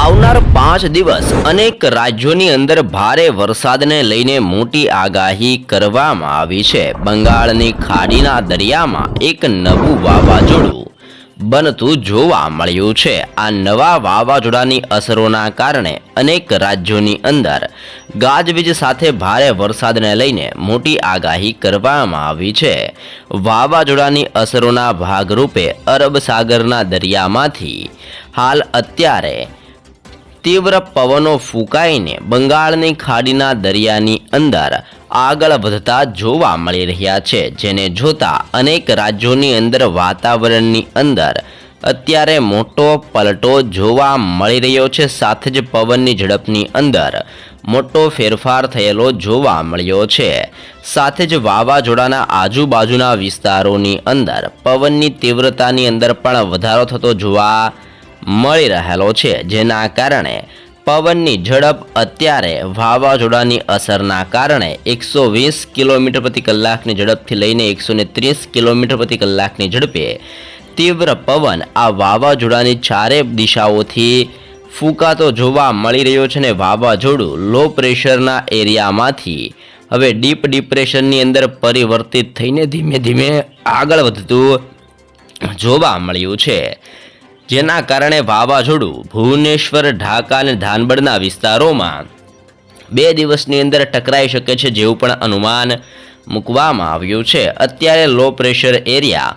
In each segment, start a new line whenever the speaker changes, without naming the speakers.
આવનાર પાંચ દિવસ અનેક રાજ્યોની અંદર ભારે વરસાદને લઈને મોટી આગાહી કરવામાં આવી છે. બંગાળની ખાડીના દરિયામાં એક નવું વાવાઝોડું બનતું જોવા મળ્યું છે. આ નવા વાવાઝોડાની અસરોના કારણે અનેક રાજ્યોની અંદર ગાજવીજ સાથે ભારે વરસાદને લઈને મોટી આગાહી કરવામાં આવી છે. વાવાઝોડાની અસરોના ભાગરૂપે અરબ સાગરના દરિયામાંથી હાલ અત્યારે તીવ્ર પવનો ફૂંકાઈને બંગાળની ખાડીના દરિયાની અંદર આગળ વધતા જોવા મળી રહ્યા છે, જેને જોતા અનેક રાજ્યોની અંદર વાતાવરણની અંદર અત્યારે મોટો પલટો જોવા મળી રહ્યો છે. સાથે જ પવનની ઝડપની અંદર મોટો ફેરફાર થયેલો જોવા મળ્યો છે. સાથે જ વાવાઝોડાના આજુબાજુના વિસ્તારોની અંદર પવનની તીવ્રતાની અંદર પણ વધારો થતો જોવા મળી રહેલો છે, જેના કારણે પવનની ઝડપ અત્યારે વાવાઝોડાની અસરના કારણે એકસો વીસ કિલોમીટર પ્રતિ કલાકની ઝડપથી લઈને એકસો ત્રીસ કિલોમીટર પ્રતિ કલાકની ઝડપે તીવ્ર પવન આ વાવાઝોડાની ચારે દિશાઓથી ફૂંકાતો જોવા મળી રહ્યો છે ને વાવાઝોડું લો પ્રેશરના એરિયામાંથી હવે ડીપ ડિપ્રેશનની અંદર પરિવર્તિત થઈને ધીમે ધીમે આગળ વધતું જોવા મળ્યું છે. જેના કારણે વાવાઝોડું ભુવનેશ્વર, ઢાકા અને ધાનબડના વિસ્તારોમાં બે દિવસની અંદર ટકરાઈ શકે છે જેવું પણ અનુમાન મૂકવામાં આવ્યું છે. અત્યારે લો પ્રેશર એરિયા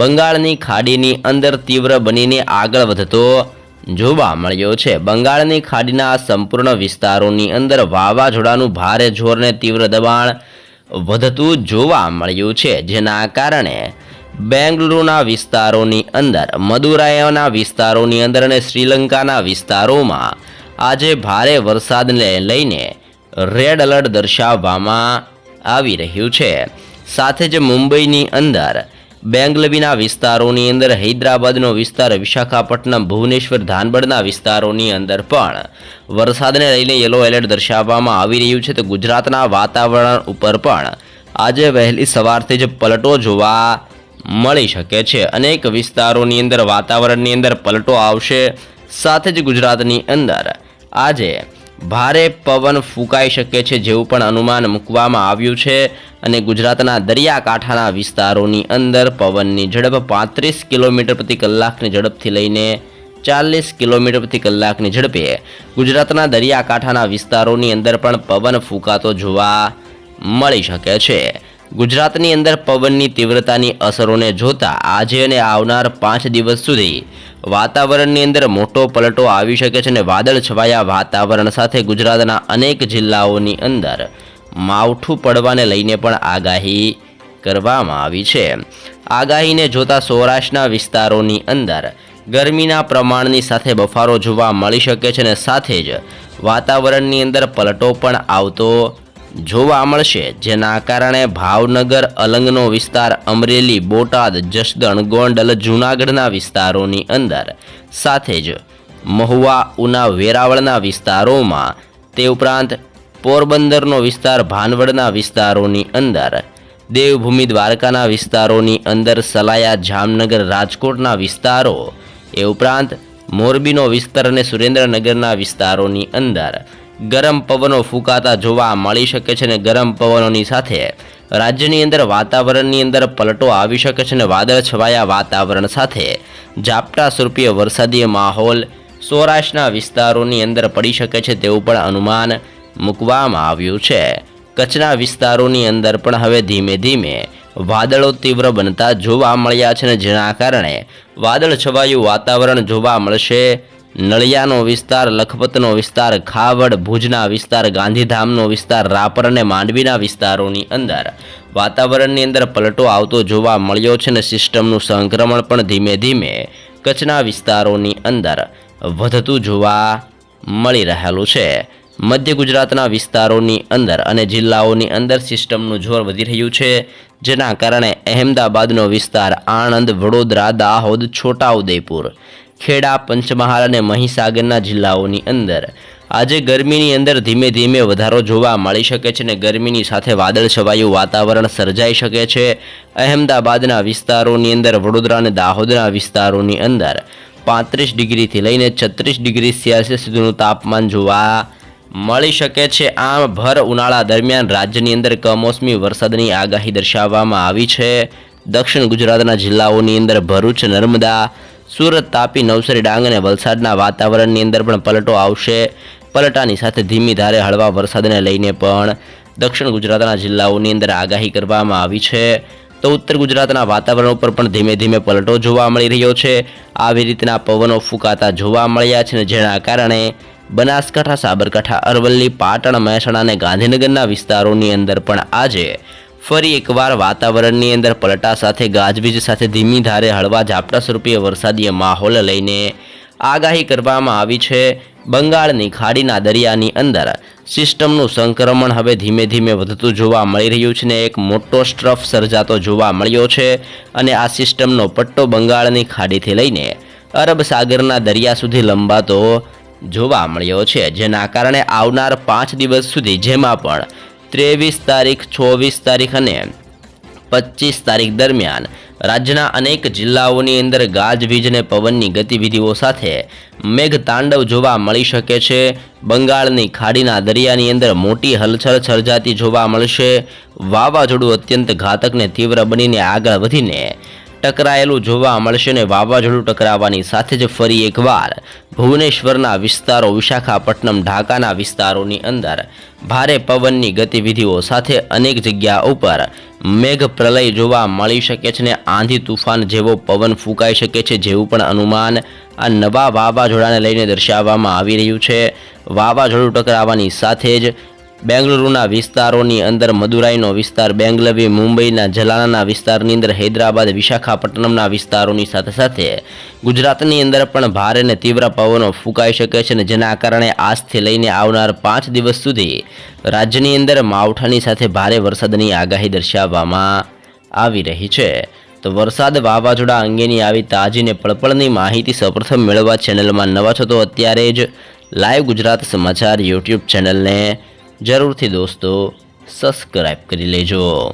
બંગાળની ખાડીની અંદર તીવ્ર બનીને આગળ વધતો જોવા મળ્યો છે. બંગાળની ખાડીના સંપૂર્ણ વિસ્તારોની અંદર વાવાઝોડાનું ભારે જોરને તીવ્ર દબાણ વધતું જોવા મળ્યું છે, જેના કારણે બેંગલુરુના વિસ્તારોની અંદર, મદુરાયના વિસ્તારોની અંદર અને શ્રીલંકાના વિસ્તારોમાં આજે ભારે વરસાદને લઈને રેડ એલર્ટ દર્શાવવામાં આવી રહ્યું છે. સાથે જ મુંબઈની અંદર બેંગલવીના વિસ્તારોની અંદર, હૈદરાબાદનો વિસ્તાર, વિશાખાપટ્ટનમ, ભુવનેશ્વર ધાનબડના વિસ્તારોની અંદર પણ વરસાદને લઈને યલો એલર્ટ દર્શાવવામાં આવી રહ્યું છે. તો ગુજરાતના વાતાવરણ ઉપર પણ આજે વહેલી સવારથી જ પલટો જોવા મળી શકે છે. અનેક વિસ્તારોની અંદર, વાતાવરણની અંદર પલટો આવશે. સાથે જ ગુજરાતની અંદર આજે ભારે પવન ફૂંકાઈ શકે છે જેવું પણ અનુમાન મૂકવામાં આવ્યું છે. અને ગુજરાતના દરિયાકાંઠાના વિસ્તારોની અંદર પવનની ઝડપ પાંત્રીસ કિલોમીટર પ્રતિ કલાકની ઝડપથી લઈને ચાલીસ કિલોમીટર પ્રતિ કલાકની ઝડપે ગુજરાતના દરિયાકાંઠાના વિસ્તારોની અંદર પણ પવન ફૂંકાતો જોવા મળી શકે છે. ગુજરાતની અંદર પવનની તીવ્રતાની અસરોને જોતા આજે અને આવનાર પાંચ દિવસ સુધી વાતાવરણની અંદર મોટો પલટો આવી શકે છે અને વાદળ છવાયા વાતાવરણ સાથે ગુજરાતના અનેક જિલ્લાઓની અંદર માવઠું પડવાને લઈને પણ આગાહી કરવામાં આવી છે. આગાહીને જોતા સૌરાષ્ટ્રના વિસ્તારોની અંદર ગરમીના પ્રમાણની સાથે બફારો જોવા મળી શકે છે અને સાથે જ વાતાવરણની અંદર પલટો પણ આવતો જોવા મળશે. જેના કારણે ભાવનગર, અલંગનો વિસ્તાર, અમરેલી, બોટાદ, જસદણ, ગોંડલ, જૂનાગઢના વિસ્તારોની અંદર. સાથે જ મહુવા, ઉના, વેરાવળના વિસ્તારોમાં તે ઉપરાંત પોરબંદરનો વિસ્તાર, ભાનવડના વિસ્તારોની અંદર. દેવભૂમિ દ્વારકાના વિસ્તારોની અંદર સલાયા, જામનગર, રાજકોટના વિસ્તારો. એ ઉપરાંત મોરબીનો વિસ્તાર અને સુરેન્દ્રનગરના વિસ્તારોની અંદર. ગરમ પવનો ફૂંકાતા જોવા મળી શકે છે અને ગરમ પવનોની સાથે રાજ્યની અંદર વાતાવરણની અંદર પલટો આવી શકે છે અને વાદળ છવાયા વાતાવરણ સાથે ઝાપટા સ્વરૂપીય વરસાદીય માહોલ સૌરાષ્ટ્રના વિસ્તારોની અંદર પડી શકે છે તેવું પણ અનુમાન મૂકવામાં આવ્યું છે. કચ્છના વિસ્તારોની અંદર પણ હવે ધીમે ધીમે વાદળો તીવ્ર બનતા જોવા મળ્યા છે અને જેના કારણે વાદળ છવાયું વાતાવરણ જોવા મળશે નળિયાનો વિસ્તાર, લખપતનો વિસ્તાર, ખાવડ, ભુજના વિસ્તાર, ગાંધીધામનો વિસ્તાર, રાપર અને માંડવીના વિસ્તારોની અંદર. વાતાવરણની અંદર પલટો આવતો જોવા મળ્યો છે અને સિસ્ટમનું સંક્રમણ પણ ધીમે ધીમે કચ્છના વિસ્તારોની અંદર વધતું જોવા મળી રહેલું છે. મધ્ય ગુજરાતના વિસ્તારોની અંદર અને જિલ્લાઓની અંદર સિસ્ટમનું જોર વધી રહ્યું છે, જેના કારણે અહેમદાબાદનો વિસ્તાર, આણંદ, વડોદરા, દાહોદ, છોટાઉદેપુર ખેડા, પંચમહાલ અને મહીસાગરના જિલ્લાઓની અંદર. આજે ગરમીની અંદર ધીમે ધીમે વધારો જોવા મળી શકે છે અને ગરમીની સાથે વાદળ છવાયું વાતાવરણ સર્જાઈ શકે છે. અહેમદાબાદના વિસ્તારોની અંદર, વડોદરા અને દાહોદના વિસ્તારોની અંદર પાંત્રીસ ડિગ્રીથી લઈને છત્રીસ ડિગ્રી સેલ્સિયસ સુધીનું તાપમાન જોવા મળી શકે છે. આમ, ભર ઉનાળા દરમિયાન રાજ્યની અંદર કમોસમી વરસાદની આગાહી દર્શાવવામાં આવી છે. દક્ષિણ ગુજરાતના જિલ્લાઓની અંદર ભરૂચ, નર્મદા સુરત તાપી નવસારી ડાંગ અને વલસાડના વાતાવરણની અંદર પણ પલટો આવશે. પલટાની સાથે ધીમી ધારે હળવા વરસાદને લઈને પણ દક્ષિણ ગુજરાતના જિલ્લાઓની અંદર આગાહી કરવામાં આવી છે. તો ઉત્તર ગુજરાતના વાતાવરણ ઉપર પણ ધીમે ધીમે પલટો જોવા મળી રહ્યો છે. આવી રીતના પવનો ફૂંકાતા જોવા મળ્યા છે જેના કારણે બનાસકાંઠા, સાબરકાંઠા, અરવલ્લી, પાટણ, મહેસાણા અને ગાંધીનગરના વિસ્તારોની અંદર પણ આજે ફરી એકવાર વાતાવરણની અંદર પલટા સાથે, ગાજવીજ સાથે ધીમી ધારે હળવા ઝાપટા સ્વરૂપે વરસાદીય માહોલ લઈને આગાહી કરવામાં આવી છે. બંગાળની ખાડીના દરિયાની અંદર સિસ્ટમનું સંક્રમણ હવે ધીમે ધીમે વધતું જોવા મળી રહ્યું છે ને એક મોટો સ્ટ્રફ સર્જાતો જોવા મળ્યો છે અને આ સિસ્ટમનો પટ્ટો બંગાળની ખાડીથી લઈને અરબ સાગરના દરિયા સુધી લંબાતો જોવા મળ્યો છે, જેના કારણે આવનાર પાંચ દિવસ સુધી જેમાં પણ ત્રેવીસ તારીખ, ચોવીસ તારીખ અને પચીસ તારીખ દરમિયાન રાજ્યના અનેક જિલ્લાઓની અંદર ગાજવીજ અને પવનની ગતિવિધિઓ સાથે મેઘતાંડવ જોવા મળી શકે છે. બંગાળની ખાડીના દરિયાની અંદર મોટી હલચલ સર્જાતી જોવા મળશે. વાવાઝોડું અત્યંત ઘાતક ને તીવ્ર બનીને આગળ વધીને ટકરાયેલું જોવા મળશે ને વાવાઝોડું ટકરાવવાની સાથે જ ફરી એકવાર ભુવનેશ્વરના વિસ્તારો, વિશાખાપટ્ટનમ, ઢાકાના વિસ્તારોની અંદર ભારે પવનની ગતિવિધિઓ સાથે અનેક જગ્યા ઉપર મેઘ પ્રલય જોવા મળી શકે છે ને આંધી તુફાન જેવો પવન ફૂંકાઈ શકે છે જેવું પણ અનુમાન આ નવા વાવાઝોડાને લઈને દર્શાવવામાં આવી રહ્યું છે. વાવાઝોડું ટકરાવાની સાથે જ બેંગલુરુના વિસ્તારોની અંદર મદુરાઈનો વિસ્તાર, બેંગલવી, મુંબઈના જલાનાના વિસ્તારની અંદર, હૈદરાબાદ, વિશાખાપટ્ટનમના વિસ્તારોની સાથે સાથે ગુજરાતની અંદર પણ ભારે અને તીવ્ર પવનો ફૂંકાઈ શકે છે અને જેના કારણે આજથી લઈને આવનાર પાંચ દિવસ સુધી રાજ્યની અંદર માવઠાની સાથે ભારે વરસાદની આગાહી દર્શાવવામાં આવી રહી છે. તો વરસાદ વાવાઝોડા અંગેની આવી તાજી ને પળપળની માહિતી સૌપ્રથમ મેળવવા ચેનલમાં નવા છો તો અત્યારે જ લાઈવ ગુજરાત સમાચાર યુટ્યુબ ચેનલને જરૂરથી દોસ્તો સબસ્ક્રાઈબ કરી લેજો.